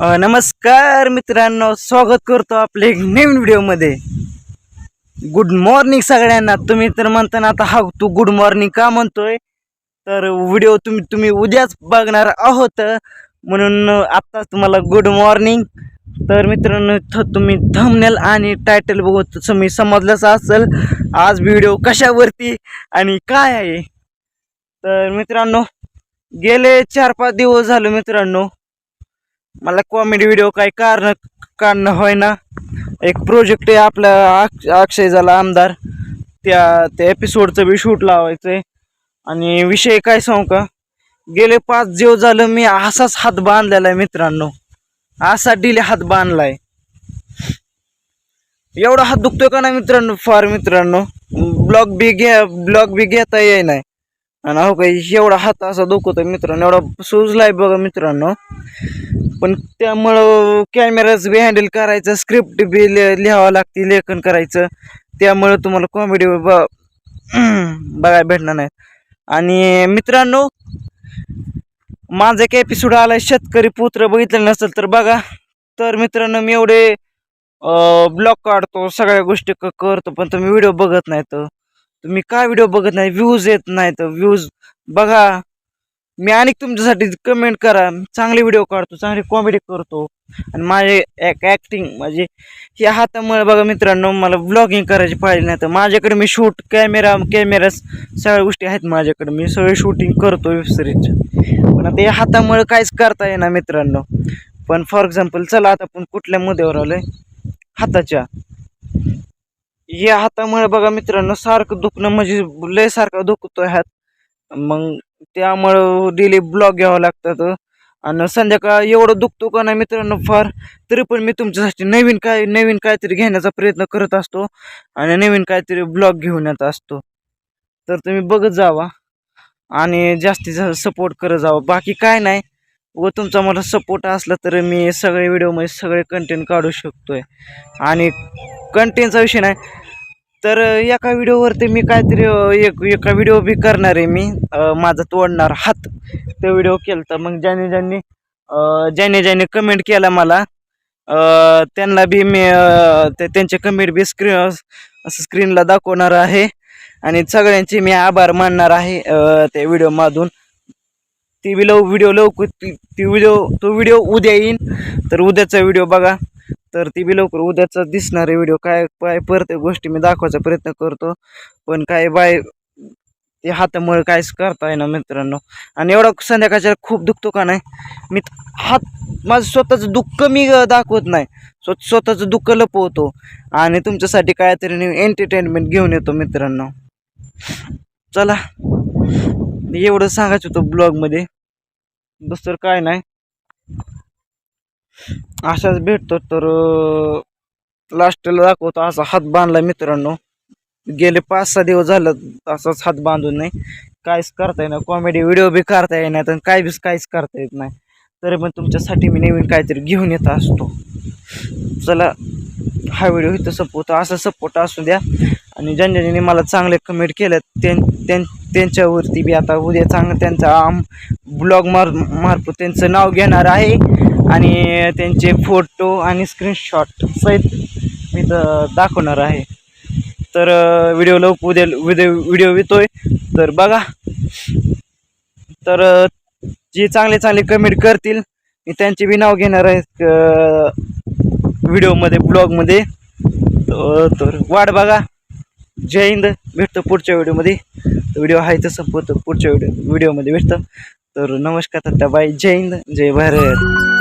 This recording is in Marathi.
नमस्कार मित्रांनो स्वागत करतो आपले एक नवीन व्हिडिओमध्ये. गुड मॉर्निंग सगळ्यांना. तुम्ही तर म्हणताना आता हा तू गुड मॉर्निंग का म्हणतोय? तर व्हिडिओ तुम्ही तुम्ही उद्याच बघणार आहोत. म्हणून आत्ताच तुम्हाला गुड मॉर्निंग तर मित्रांनो थ- तुम्ही थंबनेल आणि टायटल बघत तुम्ही समजलंच असेल आज व्हिडिओ कशावरती आणि काय आहे? तर मित्रांनो गेले चार पाच दिवस झालो मित्रांनो. मला कॉमेडी व्हिडिओ काही कारण काढणं होय ना एक प्रोजेक्ट आहे आपला अक्षय झाला आमदार. त्या त्या एपिसोडचं बी शूट लावायचं आहे आणि विषय काय सांगू का? गेले पाच दिवस झालं मी असाच हात बांधलेला आहे मित्रांनो. असा डिले हात बांधलाय. एवढा हात दुखतोय का नाही मित्रांनो? फार मित्रांनो. ब्लॉग बी घ्या ब्लॉग बी घेता येई नाही आणि हो काही एवढा हात असा दुखतोय मित्रांनो. एवढा सुजलाय बघा मित्रांनो. पण त्यामुळं कॅमेराच बी हँडल करायचं स्क्रिप्ट बी लि लिहावं लागते लेखन करायचं. त्यामुळं तुम्हाला कॉमेडी ब बघायला भेटणार नाही. आणि मित्रांनो माझा एक एपिसोड आला शेतकरी पुत्र बघितलं नसेल तर बघा. तर मित्रांनो मी एवढे ब्लॉग काढतो सगळ्या गोष्टी क- करतो पण तुम्ही व्हिडिओ बघत नाही तर. तुम्ही काय व्हिडिओ बघत नाही व्ह्यूज येत नाही तर व्ह्यूज बघा. मी आणि तुमच्यासाठी कमेंट करा. चांगले व्हिडिओ काढतो चांगली कॉमेडी करतो. आणि माझे एक ॲक्टिंग म्हणजे या हातामुळे बघा मित्रांनो मला ब्लॉगिंग करायची पाहिजे नाही तर माझ्याकडे मी शूट कॅमेरा कॅमेरा सगळ्या गोष्टी आहेत माझ्याकडे. मी सगळे शूटिंग करतो वेबसिरीजच्या पण आता या हातामुळे काहीच करता येणार मित्रांनो. पण फॉर एक्झाम्पल चला आता आपण कुठल्या मुद्द्यावर आलोय? हाताच्या. या हातामुळे बघा मित्रांनो सारखं दुखणं म्हणजे लय सारखं दुखतो हात. मग त्यामुळं डेली ब्लॉग घ्यावं लागतात आणि संध्याकाळ एवढं दुखतो का नाही मित्रांनो फार तरी पण मी तुमच्यासाठी नवीन काय नवीन काहीतरी घेण्याचा प्रयत्न करत असतो. आणि नवीन काहीतरी ब्लॉग घेऊन येत असतो. तर तुम्ही बघत जावा. आणि जास्तीत जास्त सपोर्ट करत जावा. बाकी काय नाही. व तुमचा मला सपोर्ट असला तर मी सगळे व्हिडिओमध्ये सगळे कंटेंट काढू शकतो आहे आणि कंटेंटचा विषय नाही. तर एका व्हिडिओवरती मी काहीतरी एक एका व्हिडिओ बी करणार आहे मी. माझा तोडणार हात. तो व्हिडिओ केला तर मग ज्याने ज्यांनी ज्याने ज्याने कमेंट केला मला त्यांना बी मी ते त्यांचे कमेंट बी स्क्रीन असं स्क्रीनला दाखवणार आहे. आणि सगळ्यांचे मी आभार मानणार आहे त्या व्हिडिओमधून ती बी लव व्हिडिओ लवकर ती ती व्हिडिओ तो व्हिडिओ उद्या येईन. तर उद्याचा व्हिडिओ बघा. तर ती बी लवकर उद्याचा दिसणारे व्हिडिओ काय काय प्रत्येक गोष्टी मी दाखवायचा प्रयत्न करतो. पण काय बाय ते हातामुळे काहीच करता येईना मित्रांनो. आणि एवढा संध्याकाळच्या खूप दुखतो का नाही? मी हात माझं स्वतःचं दुःख मी दाखवत नाही. स्व स्वतःचं दुःख लपवतो. आणि तुमच्यासाठी काहीतरी एंटरटेनमेंट घेऊन येतो मित्रांनो. चला. एवढं सांगायचं होतं ब्लॉगमध्ये दुसरं काय नाही. असाच भेटतो तर लास्टला दाखवतो असा हात बांधला मित्रांनो. गेले पाच सहा दिवस झालं असाच हात बांधून नाही. काहीच करता येणार कॉमेडी व्हिडिओ बी करता येणार आणि काय बीच काहीच करता येत नाही. तरी पण तुमच्यासाठी मी नवीन काहीतरी घेऊन येत असतो. चला हा व्हिडिओ इथं सपोर्ट असा सपोर्ट असू द्या. आणि ज्यांनी ज्यांनी मला चांगले कमेंट केले त्यां त्यां- त्यांच्यावरती बी आता उद्या चांगलं त्यांचा आम ब्लॉग मार मार्फत त्यांचं नाव घेणार आहे. आणि त्यांचे फोटो आणि स्क्रीनशॉट सहित मी तर दाखवणार आहे. तर व्हिडिओ लवकर उद्या व्हिडिओ व्हिडिओ येतोय. तर बघा. तर जे चांगले चांगले कमेंट करतील मी त्यांचे बी नाव घेणार आहेत व्हिडिओमध्ये ब्लॉगमध्ये तर वाट बघा. जय हिंद. भेटतो पुढच्या व्हिडिओमध्ये व्हिडिओ आहे तसं संपवतो पुढच्या व्हिडिओ व्हिडिओमध्ये भेटतं. तर नमस्कार तात्या बाय जय हिंद. जय भारत.